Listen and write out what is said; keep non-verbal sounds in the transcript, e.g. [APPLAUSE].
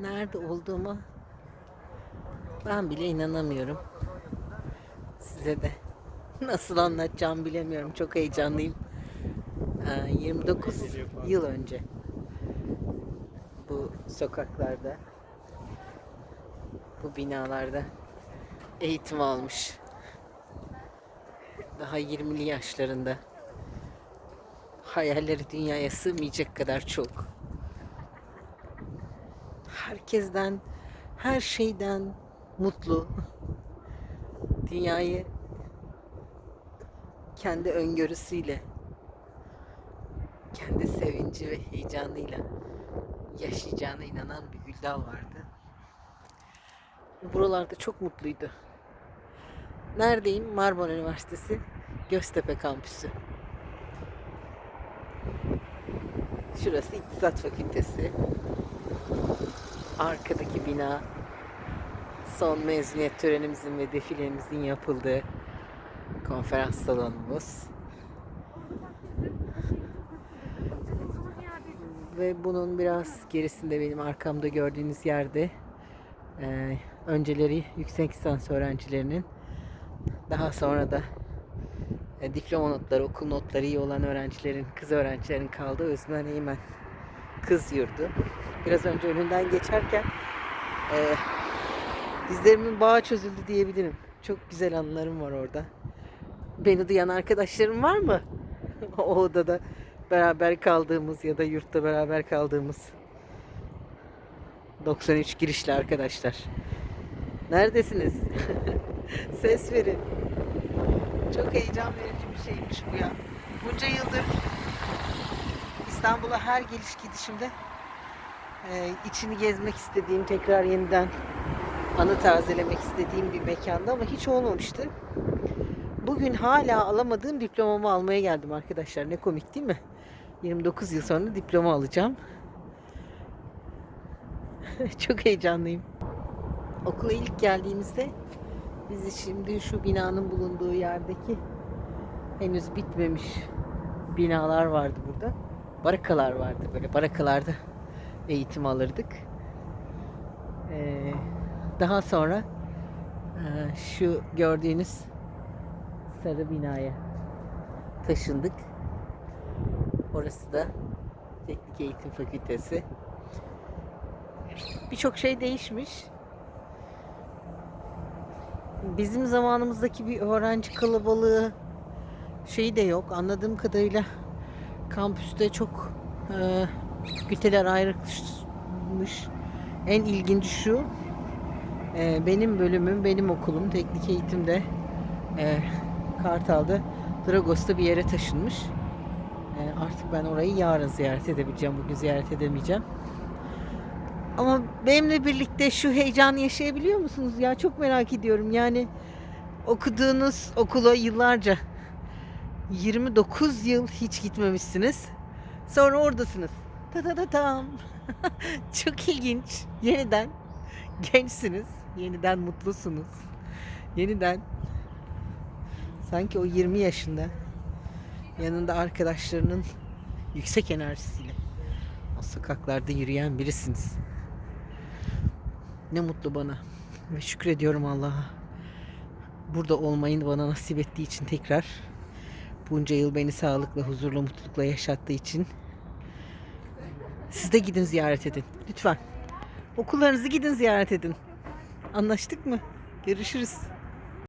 nerede olduğuma ben bile inanamıyorum. Size de nasıl anlatacağım bilemiyorum. Çok heyecanlıyım. Ee, 29 yıl önce bu sokaklarda bu binalarda eğitim almış. Daha 20'li yaşlarında hayalleri dünyaya sığmayacak kadar çok. Herkesten, her şeyden mutlu. Dünyayı kendi öngörüsüyle, kendi sevinci ve heyecanıyla yaşayacağına inanan bir Güldal vardı. Buralarda çok mutluydu. Neredeyim? Marmara Üniversitesi Göztepe Kampüsü. Şurası İktisat Fakültesi. Arkadaki bina son mezuniyet törenimizin ve defilemizin yapıldığı konferans salonumuz. Ve bunun biraz gerisinde benim arkamda gördüğünüz yerde eee, önceleri yüksek lisans öğrencilerinin daha sonra da e, diploma notları, okul notları iyi olan öğrencilerin, kız öğrencilerin kaldığı Özmen Eymen kız yurdu. Biraz önce önünden geçerken e, dizlerimin bağı çözüldü diyebilirim. Çok güzel anılarım var orada. Beni duyan arkadaşlarım var mı? [LAUGHS] o odada beraber kaldığımız ya da yurtta beraber kaldığımız 93 girişli arkadaşlar. Neredesiniz? [LAUGHS] Ses verin. Çok heyecan verici bir şeymiş bu ya. Bunca yıldır İstanbul'a her geliş gidişimde e, içini gezmek istediğim, tekrar yeniden anı tazelemek istediğim bir mekanda ama hiç olmamıştı. Bugün hala alamadığım diplomamı almaya geldim arkadaşlar. Ne komik değil mi? 29 yıl sonra diploma alacağım. [LAUGHS] Çok heyecanlıyım. Okula ilk geldiğimizde biz şimdi şu binanın bulunduğu yerdeki henüz bitmemiş binalar vardı burada. Barakalar vardı böyle barakalarda eğitim alırdık. Ee, daha sonra e, şu gördüğünüz sarı binaya taşındık. Orası da Teknik Eğitim Fakültesi. Birçok şey değişmiş. Bizim zamanımızdaki bir öğrenci kalabalığı şeyi de yok. Anladığım kadarıyla kampüste çok e, fakülteler ayrılmış. En ilginci şu. e, benim bölümüm, benim okulum teknik eğitimde e, Kartal'da Dragos'ta bir yere taşınmış. E, artık ben orayı yarın ziyaret edebileceğim. Bugün ziyaret edemeyeceğim. Ama benimle birlikte şu heyecanı yaşayabiliyor musunuz? Ya çok merak ediyorum. Yani okuduğunuz okula yıllarca 29 yıl hiç gitmemişsiniz. Sonra oradasınız. Ta ta ta tam. [LAUGHS] çok ilginç. Yeniden gençsiniz. Yeniden mutlusunuz. Yeniden sanki o 20 yaşında yanında arkadaşlarının yüksek enerjisiyle o sokaklarda yürüyen birisiniz. Ne mutlu bana. Ve şükrediyorum Allah'a. Burada olmayı bana nasip ettiği için tekrar bunca yıl beni sağlıkla, huzurla, mutlulukla yaşattığı için siz de gidin ziyaret edin. Lütfen. Okullarınızı gidin ziyaret edin. Anlaştık mı? Görüşürüz.